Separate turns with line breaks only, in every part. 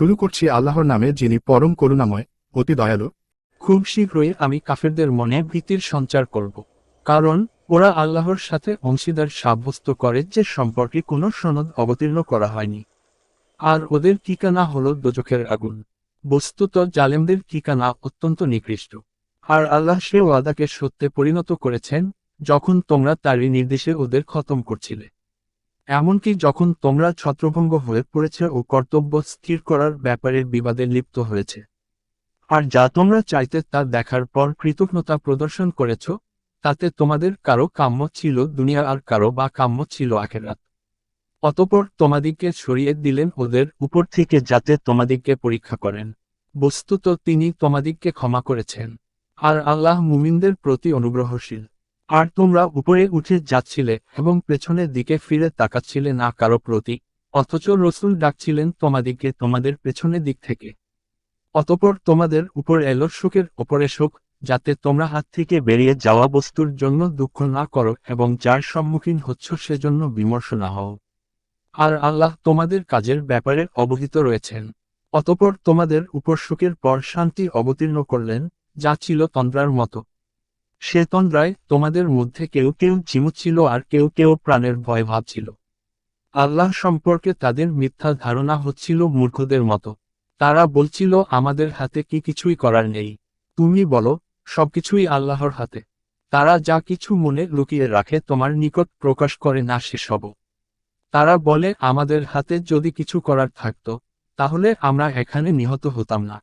শুরু করছি আল্লাহর নামে যিনি পরম করুণাময়, অতি দয়ালু।
খুব শীঘ্রই আমি কাফেরদের মনে ভীতির সঞ্চার করব, কারণ ওরা আল্লাহর সাথে অংশীদার সাব্যস্ত করে যে সম্পর্কে কোনো সনদ অবতীর্ণ করা হয়নি। আর ওদের ঠিকানা হল দোজখের আগুন। বস্তুত জালেমদের ঠিকানা অত্যন্ত নিকৃষ্ট। আর আল্লাহ সে ওয়াদাকে সত্যে পরিণত করেছেন, যখন তোমরা তারই নির্দেশে ওদের খতম করছিলে। এমনকি যখন তোমরা ছত্রভঙ্গ হয়ে পড়েছে ও কর্তব্য স্থির করার ব্যাপারে বিবাদে লিপ্ত হয়েছে। আর যা তোমরা চাইতে তা দেখার পর কৃতজ্ঞতা প্রদর্শন করেছ, তাতে তোমাদের কারও কাম্য ছিল দুনিয়া আর কারও বা কাম্য ছিল আখেরাত। অতপর তোমাদিগকে সরিয়ে দিলেন ওদের উপর থেকে যাতে তোমাদিকে পরীক্ষা করেন। বস্তুত তিনি তোমাদিগকে ক্ষমা করেছেন। আর আল্লাহ মুমিনদের প্রতি অনুগ্রহশীল। আর তোমরা উপরে উঠে যাচ্ছিলে এবং পেছনের দিকে ফিরে তাকাচ্ছিলে না কারও প্রতি, অথচ রসুল ডাকছিলেন তোমাদিগকে তোমাদের পেছনের দিক থেকে। অতপর তোমাদের উপর এলো শোকের, ওপরে শোক, যাতে তোমরা হাত থেকে বেরিয়ে যাওয়া বস্তুর জন্য দুঃখ না করো এবং যার সম্মুখীন হচ্ছ সেজন্য বিমর্ষ না হও। আর আল্লাহ তোমাদের কাজের ব্যাপারে অবহিত রয়েছেন। অতপর তোমাদের উপর শোকের পর শান্তি অবতীর্ণ করলেন, যা ছিল তন্দ্রার মতো। সে তন্দ্রায় তোমাদের মধ্যে কেউ কেউ চিমুচ্ছিল আর কেউ কেউ প্রাণের ভয় ভাবছিল। আল্লাহ সম্পর্কে তাদের মিথ্যা ধারণা হচ্ছিল মূর্খদের মতো। তারা বলছিল, আমাদের হাতে কি কিছুই করার নেই। তুমি বলো, সবকিছুই আল্লাহর হাতে। তারা যা কিছু মনে লুকিয়ে রাখে তোমার নিকট প্রকাশ করে না সেসব তারা বলে, আমাদের হাতে যদি কিছু করার থাকত, তাহলে আমরা এখানে নিহত হতাম না।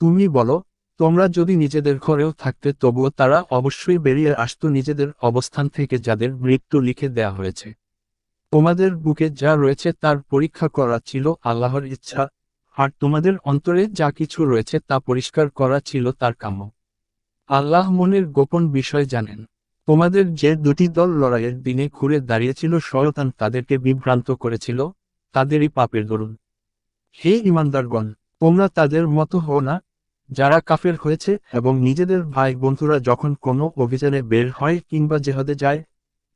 তুমি বলো তোমরা যদি নিজেদের ঘরেও থাকতে, তবুও তারা অবশ্যই বেরিয়ে আসতো নিজেদের অবস্থান থেকে যাদের মৃত্যু লিখে দেয়া হয়েছে। তোমাদের বুকে যা রয়েছে তার পরীক্ষা করা ছিল আল্লাহর ইচ্ছা, আর তোমাদের অন্তরে যা কিছু রয়েছে তা পরিষ্কার করা ছিল তার কাম্য। আল্লাহ মনের গোপন বিষয় জানেন, তোমাদের যে দুটি দল লড়াইয়ের দিনে ঘুরে দাঁড়িয়েছিল, শয়তান তাদেরকে বিভ্রান্ত করেছিল, তাদেরই পাপের দরুন। হে ইমানদারগণ, তোমরা তাদের মতো হও না যারা কাফের হয়েছে এবং নিজেদের ভাই বন্ধুরা যখন কোনো অভিযানে বের হয় কিংবা জেহাদে যায়,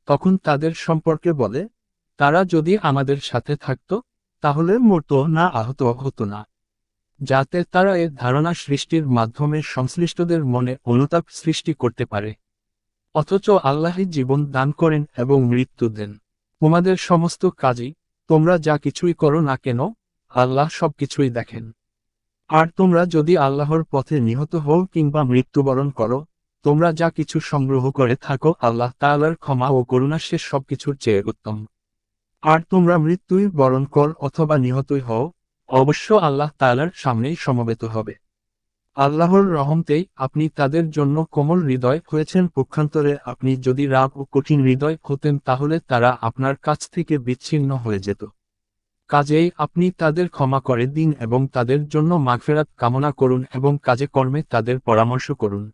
তখন তাদের সম্পর্কে বলে, তারা যদি আমাদের সাথে থাকত, তাহলে মরত না, আহত হতো না। যাতে তারা এর ধারণা সৃষ্টির মাধ্যমে সংশ্লিষ্টদের মনে অনুতাপ সৃষ্টি করতে পারে। অথচ আল্লাহই জীবন দান করেন এবং মৃত্যু দেন। তোমাদের সমস্ত কাজই তোমরা যা কিছুই করো না কেন, আল্লাহ সবকিছুই দেখেন। আর তোমরা যদি আল্লাহর পথে নিহত হও কিংবা মৃত্যুবরণ করো, তোমরা যা কিছু সংগ্রহ করে থাকো, আল্লাহ তাআলার ক্ষমা ও করুণা সে সবকিছুর চেয়ে উত্তম। আর তোমরা মৃত্যুই বরণ কর অথবা নিহতই হও, অবশ্য আল্লাহ তাআলার সামনেই সমবেত হবে। আল্লাহর রহমতেই আপনি তাদের জন্য কোমল হৃদয় হয়েছেন। পক্ষান্তরে আপনি যদি রাগ ও কঠিন হৃদয় হতেন, তাহলে তারা আপনার কাছ থেকে বিচ্ছিন্ন হয়ে যেত। কাজেই আপনি তাদের ক্ষমা করে দিন এবং তাদের জন্য মাগফেরাত কামনা করুন এবং কাজে কর্মে তাদের পরামর্শ করুন।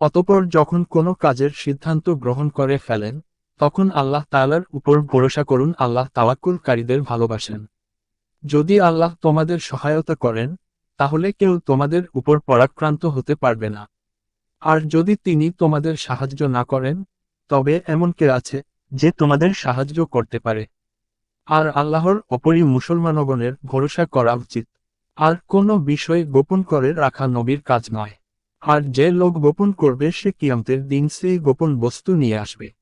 অতপর যখন কোনো কাজের সিদ্ধান্ত গ্রহণ করে ফেলেন, তখন আল্লাহ তালার উপর ভরসা করুন, আল্লাহ তাওয়াক্কুলকারীদের ভালোবাসেন। যদি আল্লাহ তোমাদের সহায়তা করেন, তাহলে কেউ তোমাদের উপর পরাক্রান্ত হতে পারবে না। আর যদি তিনি তোমাদের সাহায্য না করেন, তবে এমন কে আছে, যে তোমাদের সাহায্য করতে পারে? আর আল্লাহর অপরই মুসলমানগণের ভরসা করা উচিত। আর কোনো বিষয় গোপন করে রাখা নবীর কাজ নয়। আর যে লোক গোপন করবে সে কিয়ামতের দিন সেই গোপন বস্তু নিয়ে আসবে।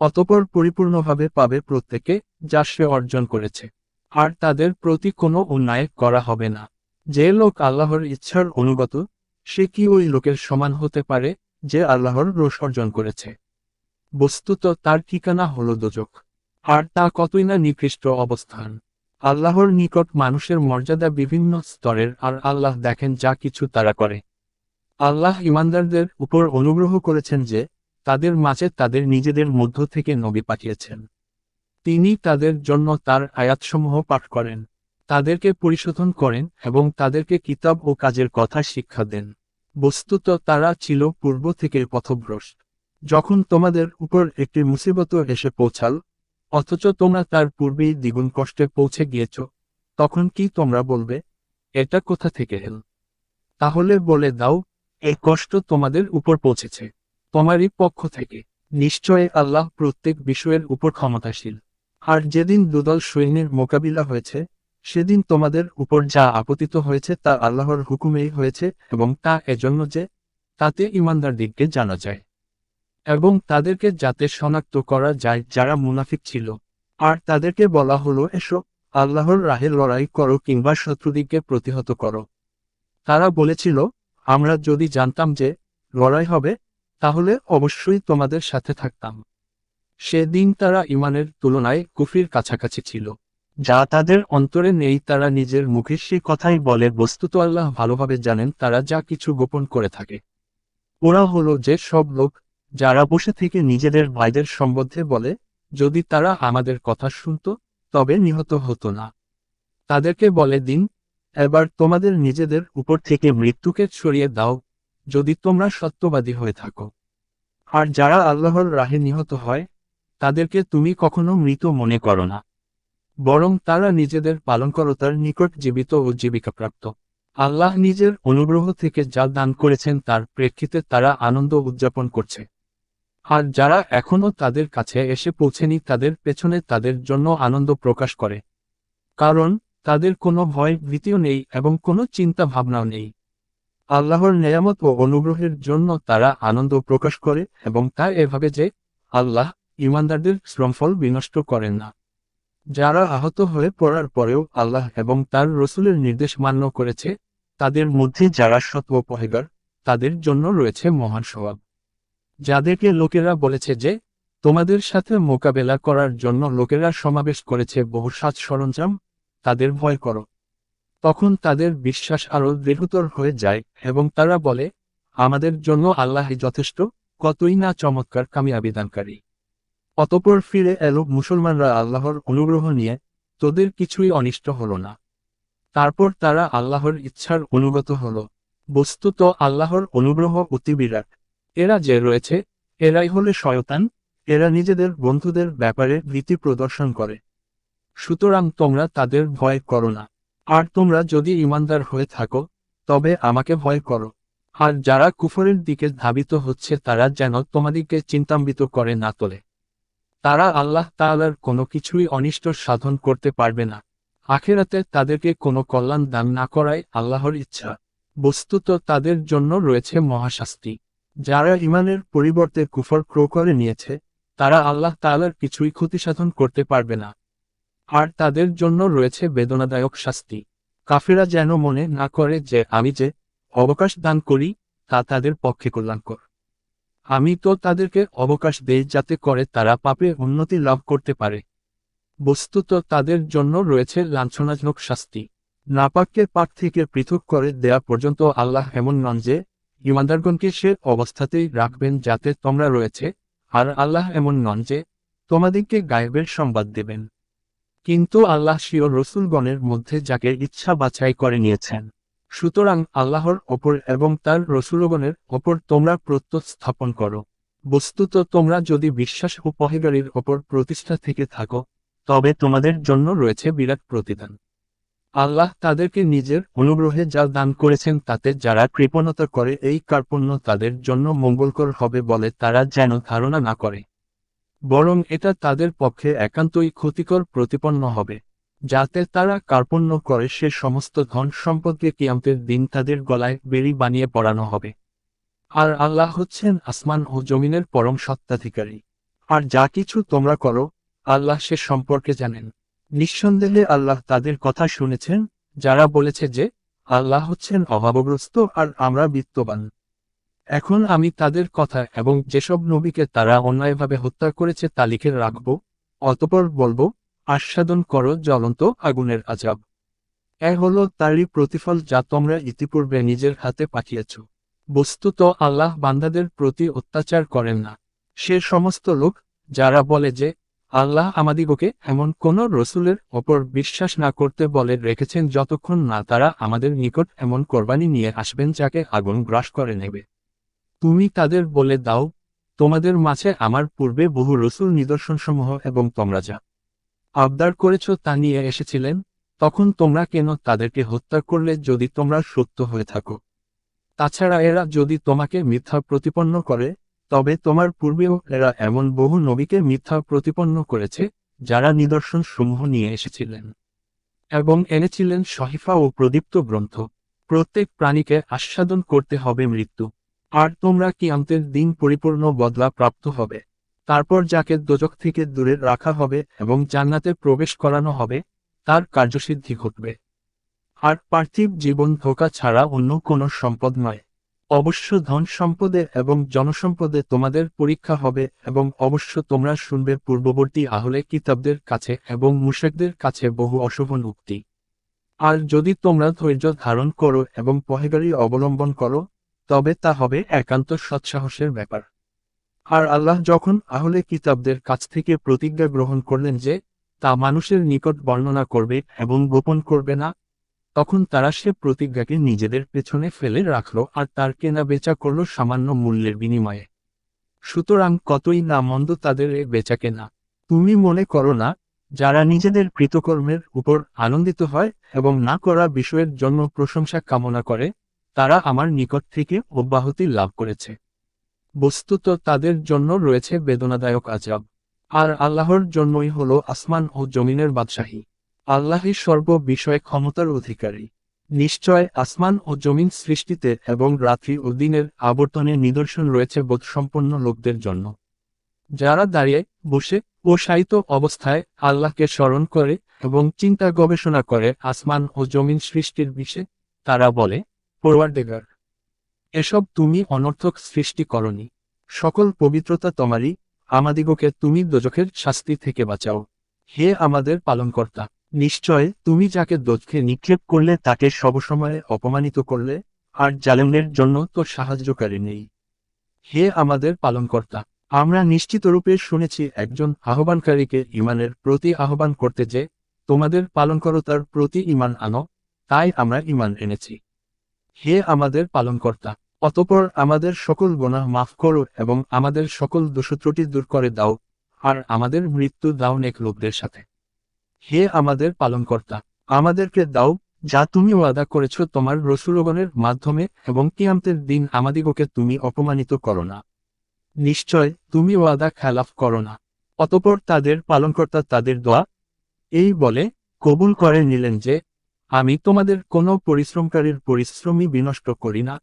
অতপর পরিপূর্ণভাবে পাবে প্রত্যেকে যা সে অর্জন করেছে। আর তাদের প্রতি কোনো অন্যায় করা হবে না। যে লোক আল্লাহর ইচ্ছার অনুগত, সে কি ওই লোকের সমান হতে পারে যে আল্লাহর রোষ অর্জন করেছে? বস্তুত তার ঠিকানা হল দোজক। আর তা কতই না নিকৃষ্ট অবস্থান। আল্লাহর নিকট মানুষের মর্যাদা বিভিন্ন স্তরের, আর আল্লাহ দেখেন যা কিছু তারা করে। আল্লাহ ইমানদারদের উপর অনুগ্রহ করেছেন যে, তাদের মাঝে তাদের নিজেদের মধ্য থেকে নবী পাঠিয়েছেন। তিনি তাদের জন্য তার আয়াতসমূহ পাঠ করেন, তাদেরকে পরিশোধন করেন এবং তাদেরকে কিতাব ও কাজের কথা শিক্ষা দেন। বস্তুত তারা ছিল পূর্ব থেকে পথভ্রষ্ট। যখন তোমাদের উপর একটি মুসিবত এসে পৌঁছাল অথচ তোমরা তার পূর্বেই দ্বিগুণ কষ্টে পৌঁছে গিয়েছ। তখন কি তোমরা বলবে? এটা কোথা থেকে এল? তাহলে বলে দাও, এই কষ্ট তোমাদের উপর পৌঁছেছে। তোমারই পক্ষ থেকে। নিশ্চয় আল্লাহ প্রত্যেক বিষয়ের উপর ক্ষমতাশীল। আর যেদিন দুদল সৈন্যের মোকাবিলা হয়েছে, সেদিন তোমাদের উপর যা আপতিত হয়েছে তা আল্লাহর হুকুমেই হয়েছে এবং তা এজন্য যে তাতে ইমানদার দিককে জানা যায়। এবং তাদেরকে যাতে শনাক্ত করা যায় যারা মুনাফিক ছিল। আর তাদেরকে বলা হলো, এসো, আল্লাহর রাহে লড়াই করো কিংবা শত্রুদিককে প্রতিহত করো। তারা বলেছিল, আমরা যদি জানতাম যে লড়াই হবে, তাহলে অবশ্যই তোমাদের সাথে থাকতাম। সেদিন তারা ইমানের তুলনায় কুফরির কাছাকাছি ছিল। যা তাদের অন্তরে নেই, তারা নিজের মুখে সে কথাই বলে, বস্তুত আল্লাহ ভালোভাবে জানেন তারা যা কিছু গোপন করে থাকে। ওরা হলো যে সব লোক যারা বসে থেকে নিজেদের ভাইদের সম্বন্ধে বলে, যদি তারা আমাদের কথা শুনত, তবে নিহত হতো না। তাদেরকে বলে, দিন, এবার তোমাদের নিজেদের উপর থেকে মৃত্যুকে ছড়িয়ে দাও, যদি তোমরা সত্যবাদী হয়ে থাকো। আর যারা আল্লাহর রাহে নিহত হয়, তাদেরকে তুমি কখনো মৃত মনে করো না। বরং তারা নিজেদের পালনকর্তার নিকট জীবিত ও জীবিকাপ্রাপ্ত। আল্লাহ নিজের অনুগ্রহ থেকে যা দান করেছেন তার প্রেক্ষিতে তারা আনন্দ উদযাপন করছে। আর যারা এখনও তাদের কাছে এসে পৌঁছেনি তাদের পেছনে তাদের জন্য আনন্দ প্রকাশ করে। কারণ, তাদের কোনো ভয় ভীতিও নেই এবং কোনো চিন্তা ভাবনাও নেই। আল্লাহর নেয়ামত ও অনুগ্রহের জন্য তারা আনন্দ প্রকাশ করে এবং তা এভাবে যে, আল্লাহ ইমানদারদের শ্রমফল বিনষ্ট করেন না। যারা আহত হয়ে পড়ার পরেও আল্লাহ এবং তার রসুলের নির্দেশ মান্য করেছে, তাদের মধ্যে যারা সৎ পহেগার তাদের জন্য রয়েছে মহান স্বভাব যাদেরকে লোকেরা বলেছে যে, তোমাদের সাথে মোকাবেলা করার জন্য লোকেরা সমাবেশ করেছে বহু সাজ সরঞ্জাম, তাদের ভয় করো। তখন তাদের বিশ্বাস আরও দৃঢ়তর হয়ে যায় এবং তারা বলে, আমাদের জন্য আল্লাহ যথেষ্ট, কতই না চমৎকার কামিয়াবিদানকারী অতপর ফিরে এলো মুসলমানরা আল্লাহর অনুগ্রহ নিয়ে, তোদের কিছুই অনিষ্ট হলো না। তারপর তারা আল্লাহর ইচ্ছার অনুগত হলো। বস্তুত আল্লাহর অনুগ্রহ অতি বিরাট। এরা যে রয়েছে, এরাই হলে শয়তান। এরা নিজেদের বন্ধুদের ব্যাপারে ভীতি প্রদর্শন করে। সুতরাং তোমরা তাদের ভয় করো না। আর তোমরা যদি ইমানদার হয়ে থাকো, তবে আমাকে ভয় করো। আর যারা কুফরের দিকে ধাবিত হচ্ছে, তারা যেন তোমাদিকে চিন্তাম্বিত করে না তোলে। তারা আল্লাহ তাআলার কোনো কিছুই অনিষ্ট সাধন করতে পারবে না। আখেরাতে তাদেরকে কোনো কল্যাণ দান না করায় আল্লাহর ইচ্ছা। বস্তুত তাদের জন্য রয়েছে মহাশাস্তি। যারা ইমানের পরিবর্তে কুফর ক্রো করে নিয়েছে, তারা আল্লাহ তালার কিছুই ক্ষতি সাধন করতে পারবে না। আর তাদের জন্য রয়েছে বেদনাদায়ক শাস্তি। কাফেরা যেন মনে না করে যে আমি যে অবকাশ দান করি, তা তাদের পক্ষে কল্যাণকর। আমি তো তাদেরকে অবকাশ দেই যাতে করে তারা পাপে উন্নতি লাভ করতে পারে। বস্তুত তাদের জন্য রয়েছে লাঞ্ছনাজনক শাস্তি। নাপাককে পাক থেকে পৃথক করে দেয়া পর্যন্ত আল্লাহ এমন নন যে ইমানদারগণকে সে অবস্থাতেই রাখবেন যাতে তোমরা রয়েছে, আর আল্লাহ এমন নন যে তোমাদেরকে গায়েবের সংবাদ দেবেন। কিন্তু আল্লাহ শিও রসুলগণের মধ্যে যাকে ইচ্ছা বাছাই করে নিয়েছেন। সুতরাং আল্লাহর ওপর এবং তার রসুলগণের ওপর তোমরা প্রত্যয় স্থাপন করো। বস্তুত তোমরা যদি বিশ্বাস ও পহেগারির ওপর প্রতিষ্ঠা থেকে থাকো, তবে তোমাদের জন্য রয়েছে বিরাট প্রতিদান। আল্লাহ তাদেরকে নিজের অনুগ্রহে যা দান করেছেন তাতে যারা কৃপণতা করে এই কার্পণ্য তাদের জন্য মঙ্গলকর হবে বলে তারা যেন ধারণা না করে। বরং এটা তাদের পক্ষে একান্তই ক্ষতিকর প্রতিপন্ন হবে, যাতে তারা কার্পণ্য করে সে সমস্ত ধন সম্পদকে কিয়ামতের দিন তাদের গলায় বেরি বানিয়ে পড়ানো হবে। আর আল্লাহ হচ্ছেন আসমান ও জমিনের পরম সত্ত্বাধিকারী। আর যা কিছু তোমরা করো, আল্লাহ সে সম্পর্কে জানেন। নিঃসন্দেহে আল্লাহ তাদের কথা শুনেছেন, যারা বলেছে যে, আল্লাহ হচ্ছেন অভাবগ্রস্ত আর আমরা বিত্তবান। এখন আমি তাদের কথা এবং যেসব নবীকে তারা অন্যায়ভাবে হত্যা করেছে তা লিখে রাখব, অতপর বলব, আস্বাদন করো জ্বলন্ত আগুনের আজাব। এ হলো তারই প্রতিফল যা তোমরা ইতিপূর্বে নিজের হাতে পাঠিয়েছ। বস্তুত আল্লাহ বান্দাদের প্রতি অত্যাচার করেন না। সে সমস্ত লোক, যারা বলে যে আল্লাহ আমাদিগকে এমন কোন রসুলের ওপর বিশ্বাস না করতে বলে রেখেছেন যতক্ষণ না তারা আমাদের নিকট এমন কোরবানি নিয়ে আসবেন যাকে আগুন গ্রাস করে নেবে। তুমি তাদের বলে দাও, তোমাদের মাঝে আমার পূর্বে বহু রসুল নিদর্শনসমূহ এবং তোমরা যা আবদার করেছ তা নিয়ে এসেছিলেন, তখন তোমরা কেন তাদেরকে হত্যা করলে যদি তোমরা সত্য হয়ে থাকো? তাছাড়া এরা যদি তোমাকে মিথ্যা প্রতিপন্ন করে তবে তোমার পূর্বেও এরা এমন বহু নবীকে মিথ্যা প্রতিপন্ন করেছে, যারা নিদর্শন সমূহ নিয়ে এসেছিলেন। এবং এনেছিলেন সহিফা ও প্রদীপ্ত গ্রন্থ। প্রত্যেক প্রাণীকে আস্বাদন করতে হবে মৃত্যু। আর তোমরা কি আন্তের দিন পরিপূর্ণ বদলা প্রাপ্ত হবে। তারপর যাকে দোজক থেকে দূরে রাখা হবে এবং জান্নাতে প্রবেশ করানো হবে, তার কার্যসিদ্ধি ঘটবে। আর পার্থিব জীবন ধোকা ছাড়া অন্য কোনো সম্পদ নয়। অবশ্য ধন সম্পদে এবং জনসম্পদে তোমাদের পরীক্ষা হবে, এবং অবশ্য তোমরা শুনবে পূর্ববর্তী আহলে কিতাবদের কাছে এবং মুশেকদের কাছে বহু অশোভন উক্তি আর যদি তোমরা ধৈর্য ধারণ করো এবং পহেগারি অবলম্বন করো, তবে তা হবে একান্ত সৎসাহসের ব্যাপার। আর আল্লাহ যখন আহলে কিতাবদের কাছ থেকে প্রতিজ্ঞা গ্রহণ করলেন যে, তা মানুষের নিকট বর্ণনা করবে এবং গোপন করবে না তখন তারা সে প্রতিজ্ঞাকে নিজেদের পেছনে ফেলে রাখল আর তার কেনা বেচা করল সামান্য মূল্যের বিনিময়ে। সুতরাং কতই না মন্দ তাদের এ বেচা কেনা তুমি মনে করো না, যারা নিজেদের কৃতকর্মের উপর আনন্দিত হয় এবং না করা বিষয়ের জন্য প্রশংসা কামনা করে, তারা আমার নিকট থেকে অব্যাহতি লাভ করেছে। বস্তুত তাদের জন্য রয়েছে বেদনাদায়ক আজাব আর আল্লাহর জন্যই হল আসমান ও জমিনের বাদশাহী। আল্লাহই সর্ব বিষয়ে ক্ষমতার অধিকারী। নিশ্চয় আসমান ও জমিন সৃষ্টিতে এবং রাত্রি ও দিনের আবর্তনের নিদর্শন রয়েছে বোধসম্পন্ন লোকদের জন্য। যারা দাঁড়িয়ে, বসে ও শায়িত অবস্থায় আল্লাহকে স্মরণ করে এবং চিন্তা গবেষণা করে আসমান ও জমিন সৃষ্টির বিষয়ে তারা বলে পড়ুয়ার এসব তুমি অনর্থক সৃষ্টি করনি। সকল পবিত্রতা তোমারই, আমাদিগকে তুমি দোজখের শাস্তি থেকে বাঁচাও। হে আমাদের পালনকর্তা নিশ্চয় তুমি যাকে দোজখে নিক্ষেপ করলে তাকে সবসময় অপমানিত করলে, আর জালেমদের জন্য তো সাহায্যকারী নেই। হে আমাদের পালনকর্তা, আমরা নিশ্চিতরূপে শুনেছি একজন আহ্বানকারীকে ইমানের প্রতি আহ্বান করতে যে, তোমাদের পালনকর্তার প্রতি ইমান আনো, তাই আমরা ইমান এনেছি। হে আমাদের পালনকর্তা, অতপর আমাদের সকল গোনাহ মাফ করো এবং আমাদের সকল দোষত্রুটি দূর করে দাও, আর আমাদের মৃত্যু দাও নেক লোকদের সাথে। হে আমাদের পালনকর্তা, আমাদেরকে দাও যা তুমি ওয়াদা করেছ তোমার রসুলগণের মাধ্যমে এবং কিয়ামতের দিন আমাদিগকে তুমি অপমানিত করো না। নিশ্চয় তুমি ওয়াদা খেলাফ করো না, অতপর তাদের পালনকর্তা তাদের দোয়া। এই বলে কবুল করে নিলেন যে, আমি তোমাদের কোনো পরিশ্রমকারীর পরিশ্রমই বিনষ্ট করি না।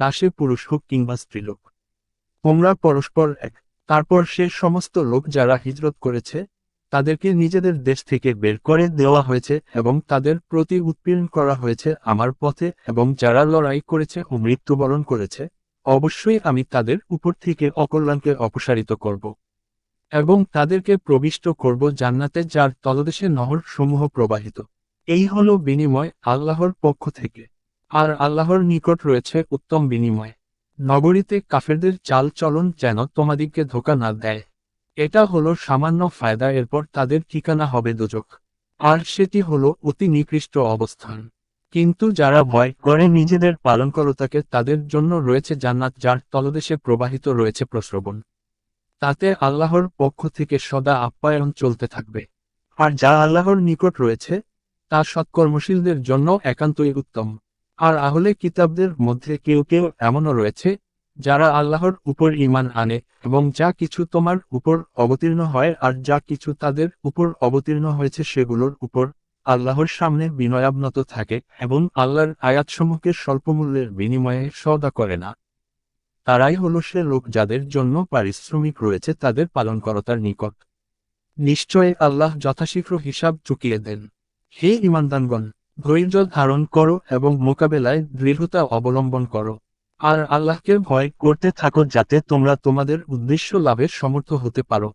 তা সে পুরুষ হোক কিংবা স্ত্রীলোক তোমরা পরস্পর এক, তারপর সে সমস্ত লোক যারা হিজরত করেছে তাদেরকে নিজেদের দেশ থেকে বের করে দেওয়া হয়েছে এবং তাদের প্রতি উৎপীড়ন করা হয়েছে আমার পথে এবং যারা লড়াই করেছে ও মৃত্যুবরণ করেছে, অবশ্যই আমি তাদের উপর থেকে অকল্যাণকে অপসারিত করব এবং তাদেরকে প্রবিষ্ট করব জান্নাতে যার তলদেশে নহর সমূহ প্রবাহিত। এই হল বিনিময় আল্লাহর পক্ষ থেকে। আর আল্লাহর নিকট রয়েছে উত্তম বিনিময়। নগরীতে কাফেরদের চাল চলন যেন তোমাদিগকে ধোকা না দেয়। এটা হলো সামান্য ফায়দা, এরপর তাদের ঠিকানা হবে দোজক। আর সেটি হলো অতি নিকৃষ্ট অবস্থান। কিন্তু যারা ভয় করে নিজেদের পালনকর্তাকে, তাদের জন্য রয়েছে জান্নাত, যার তলদেশে প্রবাহিত রয়েছে প্রশ্রবণ তাতে আল্লাহর পক্ষ থেকে সদা আপ্যায়ন চলতে থাকবে। আর যা আল্লাহর নিকট রয়েছে, তা সৎকর্মশীলদের জন্য একান্তই উত্তম। আর আহলে কিতাবদের মধ্যে কেউ কেউ এমনও রয়েছে যারা আল্লাহর উপর ইমান আনে এবং যা কিছু তোমার উপর অবতীর্ণ হয় আর যা কিছু তাদের উপর অবতীর্ণ হয়েছে সেগুলোর উপর আল্লাহর সামনে বিনয়াবনত থাকে এবং আল্লাহর আয়াতসমূহকে স্বল্পমূল্যের বিনিময়ে সদা করে না। তারাই হলো সে লোক যাদের জন্য পারিশ্রমিক রয়েছে তাদের পালনকর্তার নিকট। নিশ্চয় আল্লাহ যথাশীঘ্র হিসাব চুকিয়ে দেন। হে ইমানদানগণ ধৈর্য ধারণ করো এবং মোকাবেলায় দৃঢ়তা অবলম্বন করো। আর আল্লাহকে ভয় করতে থাকো যাতে তোমরা তোমাদের উদ্দেশ্য লাভের সমর্থ হতে পারো।